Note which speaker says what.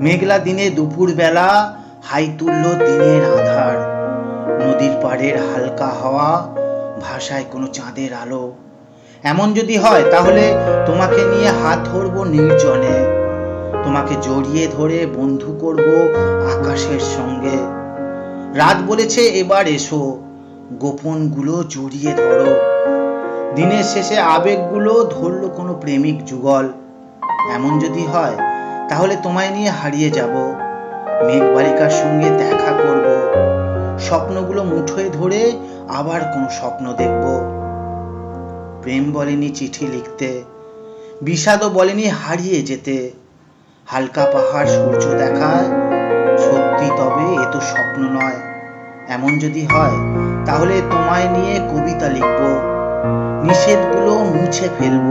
Speaker 1: মেঘলা দিনে দুপুরবেলা হাই তুলল দিনের আধার। নদীর পাড়ের হালকা হাওয়া, ভাষায় কোনো চাঁদের আলো। এমন যদি হয়, তাহলে তোমাকে নিয়ে হাত ধরবো নির্জনে। তোমাকে জড়িয়ে ধরে বন্ধু করব আকাশের সঙ্গে। রাত বলেছে, এবার এসো। গোপনগুলো জড়িয়ে ধরো। দিনের শেষে আবেগগুলো ধরলো কোনো প্রেমিক যুগল। এমন যদি হয় তাহলে তোমায় নিয়ে হারিয়ে যাব। মেঘবালিকার সঙ্গে দেখা করব। স্বপ্নগুলো মুঠোয় ধরে আবার কোনো স্বপ্ন দেখব। প্রেম বলেনি চিঠি লিখতে, বিষাদও বলেনি হারিয়ে যেতে। হালকা পাহাড় সূর্য দেখায়, সত্যি তবে এ তো স্বপ্ন নয়। এমন যদি হয়, তাহলে তোমায় নিয়ে কবিতা লিখব। নিষেধগুলো মুছে ফেলব।